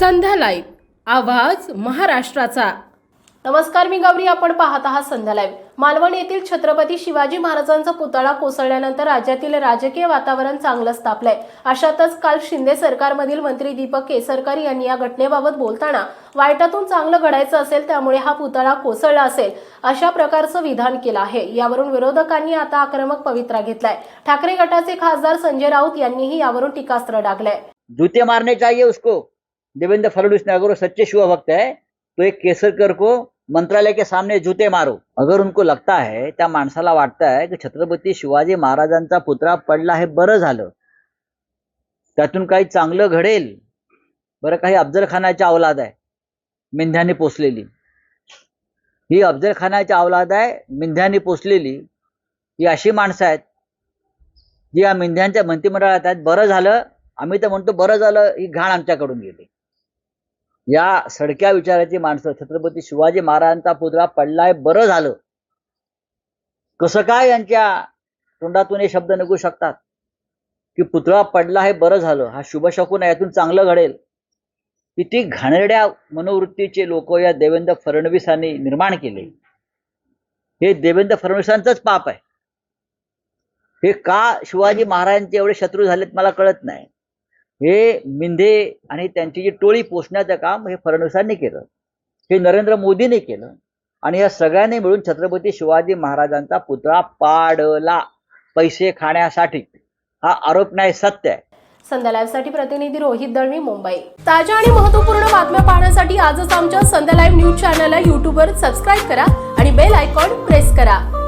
संध्या live आवाज महाराष्ट्राचा. नमस्कार मी गौरी. आपण पाहत आहात संध्या लाईव्ह मालवण येथील छत्रपती शिवाजी महाराजांचा पुतळा कोसळल्यानंतर राज्यातील राजकीय वातावरण चांगलंच तापलंय अशातच काल शिंदे सरकारमधील मंत्री दीपक केसरकर यांनी या घटनेबाबत बोलताना वाईटातून चांगलं घडायचं असेल त्यामुळे हा पुतळा कोसळला असेल अशा प्रकारचं विधान केलं आहे. यावरून विरोधकांनी आता आक्रमक पवित्रा घेतलाय. ठाकरे गटाचे खासदार संजय राऊत यांनीही यावरून टीकास्त्र डागलंय. जूते मारने चाहिए उसको. देवेंद्र फडणवीस ने अगर वो सच्चे शिव भक्त है तो एक केसरकर को मंत्रालय के सामने जूते मारो। अगर उनको लगता है त्या माणसाला वाटतं आहे की छत्रपती शिवाजी महाराजांचा पुतळा पडला हे बरं झालं. त्यातून काही चांगलं घडेल. बरं काही अफजल खानाची अवलाद आहे मेंढ्याने पोचलेली ही अफजल खानाची अवलाद आहे मेंढ्याने पोचलेली ही अशी माणसं आहेत जी या मेंढ्यांच्या मंत्रिमंडळात आहेत. बरं झालं आम्ही तर म्हणतो बरं झालं ही घाण आमच्याकडून गेली. या सडक्या विचाराची माणसं छत्रपती शिवाजी महाराजांचा पुतळा पडलाय बरं झालं. कसं काय यांच्या तोंडातून हे शब्द निघू शकतात? की पुतळा पडला हे बरं झालं हा शुभशकून आहे यातून चांगलं घडेल. किती घाणेरड्या मनोवृत्तीचे लोक या देवेंद्र फडणवीसांनी निर्माण केले. हे देवेंद्र फडणवीसांचंच पाप आहे. हे का शिवाजी महाराजांचे एवढे शत्रू झालेत मला कळत नाही. हे मिंधे आणि त्यांची जी टोळी पोचण्याचं काम हे फडणवीसांनी केलं. हे नरेंद्र मोदींनी केलं. आणि या सगळ्यांनी मिळून छत्रपती शिवाजी महाराजांचा पुतळा पाडला. पैसे खाण्यासाठी. हा आरोप नाही सत्य आहे. संध्या लाईव्हसाठी प्रतिनिधी रोहित दळवी मुंबई. ताज्या आणि महत्त्वपूर्ण बातम्या पाहण्यासाठी आजच आमच्या संध्या लाईव्ह न्यूज चॅनलला युट्यूबवर सबस्क्राईब करा आणि बेल आयकॉन प्रेस करा.